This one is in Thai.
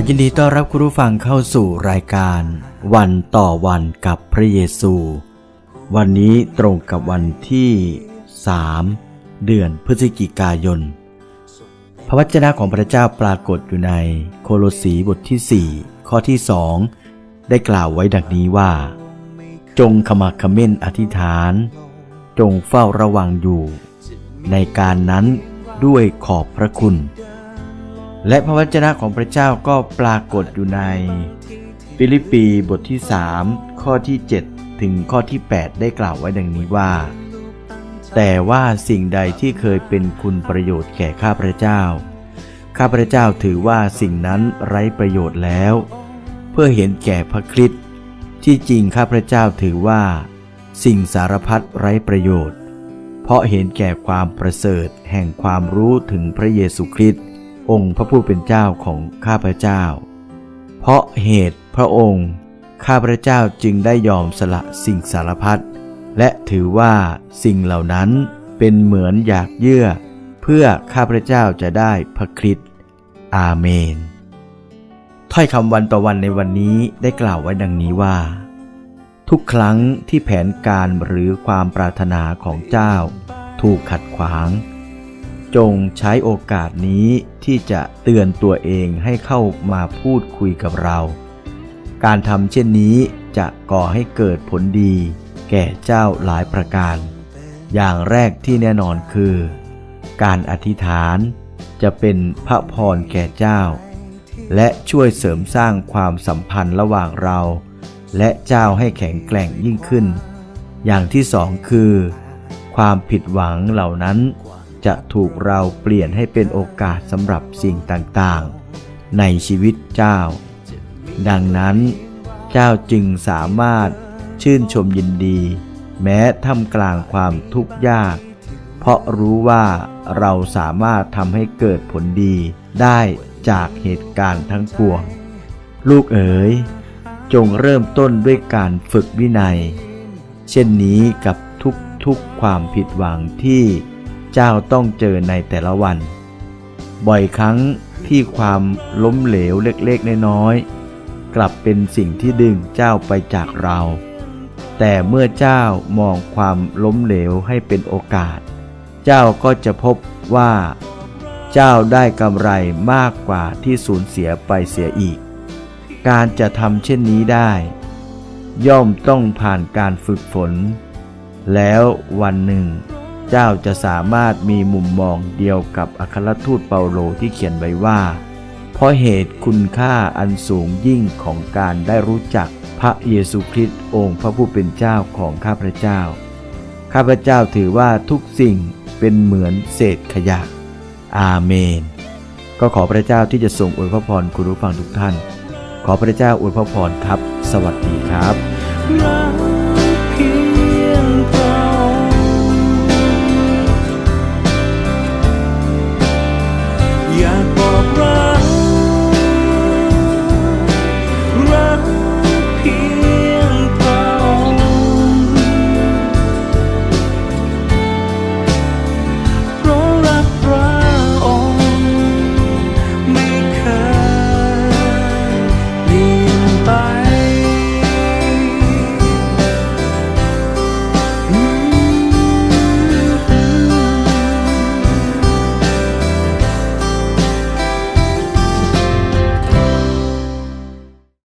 อยินดีต้อนรับคุณผู้ฟังเข้าสู่รายการ วันต่อวันกับพระเยซู วันนี้ตรงกับวันที่ 3 เดือนพฤศจิกายน พระวจนะของพระเจ้าปรากฏอยู่ในโคโลสีบทที่ 4 ข้อที่2ได้กล่าวไว้ดังนี้ว่า จงขมักขม้นอธิษฐาน จงเฝ้าระวังอยู่ ในการนั้นด้วยขอบพระคุณ และพระวจนะของพระเจ้าก็ปรากฏอยู่ใน ฟิลิปปีบทที่ 3 ข้อที่ 7 ถึงข้อที่ 8 ได้กล่าวไว้ดังนี้ว่า แต่ว่าสิ่งใดที่เคยเป็นคุณประโยชน์แก่ข้าพระเจ้า ข้าพระเจ้าถือว่าสิ่งนั้นไร้ประโยชน์แล้ว เพื่อเห็นแก่พระคริสต์ที่จริงข้าพระเจ้าถือว่า สิ่งสารพัดไร้ประโยชน์ เพราะเห็นแก่ความประเสริฐแห่งความรู้ถึงพระเยซูคริสต์ องค์พระผู้เป็นเจ้าของข้าพระเจ้า เพราะเหตุพระองค์ข้าพระเจ้าจึงได้ยอมสละสิ่งสารพัดและถือว่าสิ่งเหล่านั้นเป็นเหมือนอยากเยื่อ เพื่อข้าพระเจ้าจะได้พระคริสต์อาเมน ถ้อยคำวันต่อวันในวันนี้ได้กล่าวไว้ดังนี้ว่า ทุกครั้งที่แผนการหรือความปรารถนาของเจ้า ถูกขัดขวาง จงใช้โอกาสนี้ที่จะเตือนตัวเองให้เข้ามาพูดคุยกับเรา การทำเช่นนี้จะก่อให้เกิดผลดี แก่เจ้าหลายประการ อย่างแรกที่แน่นอนคือ การอธิษฐานจะเป็นพระพรแก่เจ้า และช่วยเสริมสร้างความสัมพันธ์ระหว่างเรา และเจ้าให้แข็งแกร่งยิ่งขึ้น อย่างที่สองคือ ความผิดหวังเหล่านั้น จะถูกเราเปลี่ยนให้เป็นโอกาสสำหรับสิ่งต่างๆ ในชีวิตเจ้า ดังนั้น เจ้าจึงสามารถชื่นชมยินดี แม้ท่ามกลางความทุกข์ยาก เพราะรู้ว่าเราสามารถทำให้เกิดผลดีได้จากเหตุการณ์ทั้งปวง ลูกเอ๋ย จงเริ่มต้นด้วยการฝึกวินัย เช่นนี้กับทุกๆความผิดหวังที่ เจ้าต้องเจอในแต่ละวัน บ่อยครั้งที่ความล้มเหลวเล็กๆน้อยๆกลับเป็นสิ่งที่ดึงเจ้าไปจากเรา แต่เมื่อเจ้ามองความล้มเหลวให้เป็นโอกาส เจ้าก็จะพบว่า เจ้าได้กำไรมากกว่าที่สูญเสียไปเสียอีก การจะทำเช่นนี้ได้ ย่อมต้องผ่านการฝึกฝน แล้ววันหนึ่ง เจ้าจะสามารถมีมุมมองเดียวกับอัครทูตเปาโลที่เขียนไว้ว่า เพราะเหตุคุณค่าอันสูงยิ่งของการได้รู้จักพระเยซูคริสต์องค์พระผู้เป็นเจ้าของข้าพระเจ้า ข้าพเจ้าถือว่าทุกสิ่งเป็นเหมือนเศษขยะ อาเมน ก็ขอพระเจ้าที่จะทรงอวยพระพรคุณผู้ฟังทุกท่าน ขอพระเจ้าอวยพระพรครับ สวัสดีครับ